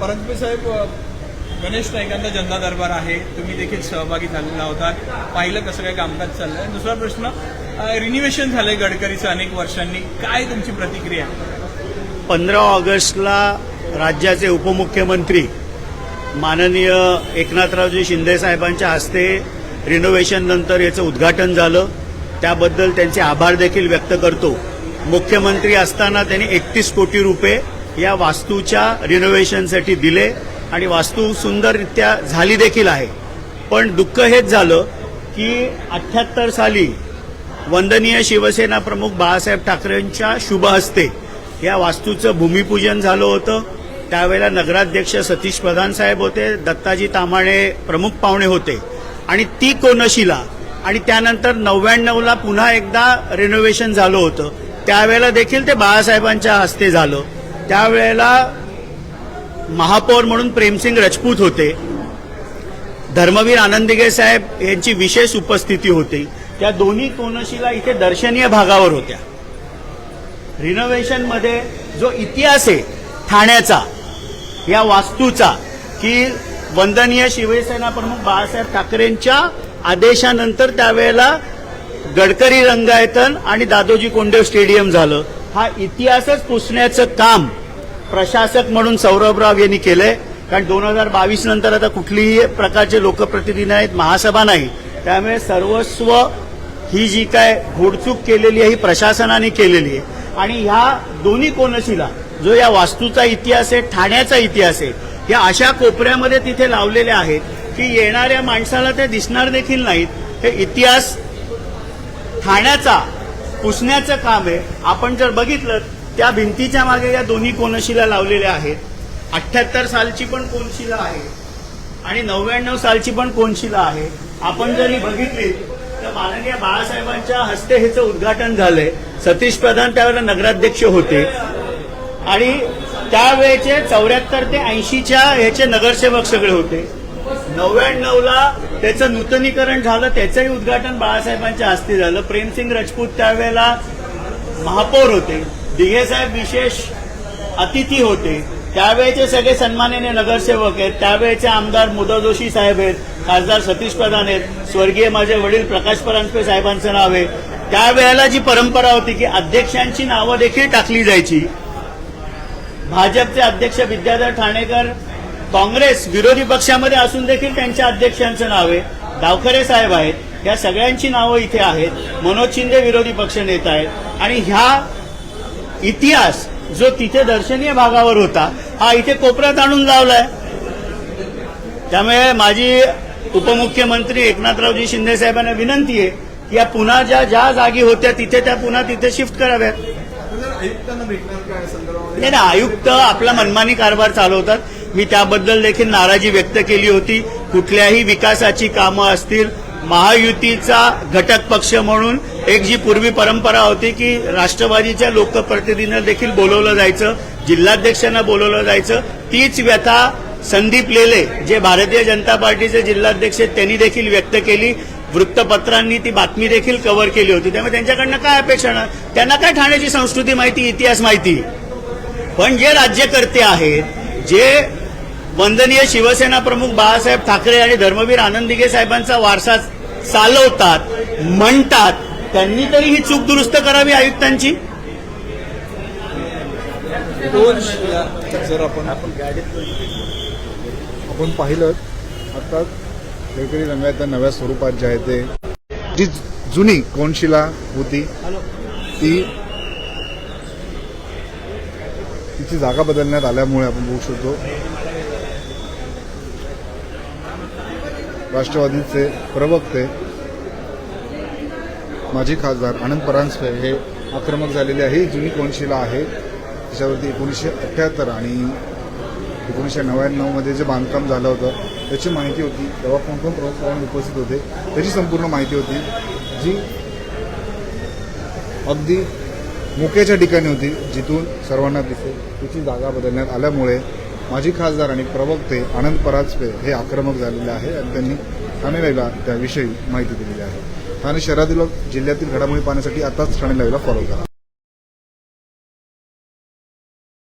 परंतु साहेब गणेश नाईकांचा जनता दरबार आहे. तुम्ही देखील सहभागी झालेला होता. पाहिलं कसं काय कामकाज चाललंय. दुसरा प्रश्न रिन्युएशन झालंय गडकरीचं अनेक वर्षांनी. काय तुमची प्रतिक्रिया? पंधरा ऑगस्टला राज्याचे उपमुख्यमंत्री माननीय एकनाथरावजी शिंदे साहेबांच्या हस्ते रिनोव्हेशन नंतर याचं उद्घाटन झालं. त्याबद्दल त्यांचे आभार देखील व्यक्त करतो. मुख्यमंत्री असताना त्यांनी एकतीस कोटी रुपये या वास्तूच्या रिनोव्हेशनसाठी दिले आणि वास्तू सुंदररित्या झाली देखील आहे. पण दुःख हेच झालं की अठ्याहत्तर साली वंदनीय शिवसेना प्रमुख बाळासाहेब ठाकरेंच्या शुभ हस्ते या वास्तूचं भूमिपूजन झालं होतं. त्यावेळेला नगराध्यक्ष सतीश प्रधान साहेब होते दत्ताजी तामाणे प्रमुख पाहुणे होते. आणि ती कोनशिला आणि त्यानंतर नव्याण्णवला पुन्हा एकदा रिनोव्हेशन झालं होतं. त्यावेळेला देखील ते बाळासाहेबांच्या हस्ते झालं. त्यावेळेला महापौर म्हणून प्रेमसिंग राजपूत होते. धर्मवीर आनंदिगे साहेब यांची विशेष उपस्थिती होती. त्या दोन्ही कोनशिला इथे दर्शनीय भागावर होत्या. रिनोव्हेशनमध्ये जो इतिहास आहे ठाण्याचा या वास्तूचा की वंदनीय शिवसेना प्रमुख बाळासाहेब ठाकरेंच्या आदेशानंतर त्यावेळेला गडकरी रंगायतन आणि दादोजी कोंडेव स्टेडियम झालं. हा इतिहासच पुसण्याचं काम प्रशासक म्हणून सौरभराव यांनी केलंय. कारण दोन हजार बावीस नंतर आता कुठलीही प्रकारचे लोकप्रतिनिधी नाहीत महासभा नाही. त्यामुळे सर्वस्व ही जी काय घोडचूक केलेली आहे ही प्रशासनाने केलेली आहे. आणि ह्या दोन्ही कोनशिला जो या वास्तूचा इतिहास आहे ठाण्याचा इतिहास आहे या अशा कोपऱ्यामध्ये तिथे लावलेल्या आहेत की येणाऱ्या माणसाला ते दिसणार देखील नाहीत. हे इतिहास ठाण्याचा पुसण्याचं काम आहे. आपण जर बघितलं त्या भिंतीच्या मागे या दोन्ही कोनशिला लावलेल्या आहेत. अठ्ठ्याहत्तर सालची पण कोनशिला आहे आणि नव्याण्णव सालची पण कोनशिला आहे. आपण जरी बघितली तर माननीय बाळासाहेबांच्या हस्ते हेचं उद्घाटन झालंय. सतीश प्रधान त्यावेळेला नगराध्यक्ष होते. आणि त्यावेळेचे चौऱ्याहत्तर ते ऐंशीच्या ह्याचे नगरसेवक सगळे होते. नव्याण्णवला त्याचं नूतनीकरण झालं त्याचंही उद्घाटन बाळासाहेबांच्या हस्ते झालं. प्रेमसिंग राजपूत त्यावेळेला महापौर होते. दिघे साहेब विशेष अतिथी होते. त्यावेळेचे सगळे सन्माननीय नगरसेवक आहेत. त्यावेळेचे आमदार मुदा जोशी साहेब आहेत. खासदार सतीश प्रधान आहेत. स्वर्गीय माझे वडील प्रकाश परांजपे साहेबांचं नाव आहे. त्यावेळेला जी परंपरा होती की अध्यक्षांची नावं देखील टाकली जायची. भाजपचे अध्यक्ष विद्याधर ठाणेकर काँग्रेस विरोधी पक्षामध्ये असून देखील त्यांच्या अध्यक्षांचं नाव आहे. डावखरे साहेब आहेत. या सगळ्यांची नावं इथे आहेत. मनोज शिंदे विरोधी पक्ष नेता आहेत. आणि ह्या इतिहास जो तिथे दर्शनीय भागावर होता हा इथे कोपऱ्यात आणून लावलाय. त्यामुळे माझी उपमुख्यमंत्री एकनाथरावजी शिंदे साहेबांना विनंती आहे की या पुन्हा ज्या ज्या जागी होत्या तिथे त्या पुन्हा तिथे शिफ्ट कराव्यात. नाही ना आयुक्त आपला मनमानी कारभार चालवतात. मी त्याबद्दल देखील नाराजी व्यक्त केली होती. कुठल्याही विकासाची कामं असतील महायुतीचा घटक पक्ष म्हणून एक जी पूर्वी परंपरा होती की राष्ट्रवादीच्या लोकप्रतिनिधींना देखील बोलवलं जायचं जिल्हाध्यक्षांना बोलवलं जायचं तीच व्यथा संदीप लेले जे भारतीय जनता पार्टीचे जिल्हाध्यक्ष आहेत त्यांनी देखील व्यक्त केली. वृत्तपत्रांनी ती बातमी देखील कव्हर केली होती. त्यामुळे त्यांच्याकडनं काय अपेक्षा ना त्यांना काय ठाण्याची संस्कृती माहिती इतिहास माहिती? पण जे राज्यकर्ते आहेत जे वंदनीय शिवसेना प्रमुख बाळासाहेब ठाकरे आणि धर्मवीर आनंदिगे साहेबांचा वारसा चालवतात म्हणतात. त्यांनी तरी ही चूक दुरुस्त करावी आयुक्तांची? जर आपण आपण पाहिलं आता गडकरी रंगायच्या नव्या स्वरूपात जे आहे ते जी जुनी कोनशिला होती ती तिची जागा बदलण्यात आल्यामुळे आपण बघू शकतो. राष्ट्रवादीचे प्रवक्ते माजी खासदार आनंद परांजपे हे आक्रमक झालेले आहे. जुनी कोनशिला आहे. त्याच्यावरती एकोणीसशे अठ्ठ्याहत्तर आणि एकोणीसशे नव्याण्णवमध्ये जे बांधकाम झालं होतं त्याची माहिती होती. तेव्हा कोण कोण प्रमुख पाहून उपस्थित होते त्याची संपूर्ण माहिती होती. जी अगदी मुकेच्या ठिकाणी होती जिथून सर्वांना दिसेल तिची जागा बदलण्यात आल्यामुळे माजी खासदार आणि प्रवक्ते आनंद परांजपे हे आक्रमक झालेले आहे आणि त्यांनी ठाणे लाईव्हला त्याविषयी माहिती दिलेली आहे. ठाणे शहरातील जिल्ह्यातील घडामोडी पाहण्यासाठी आताच ठाणे लाईव्हला फॉलो करा.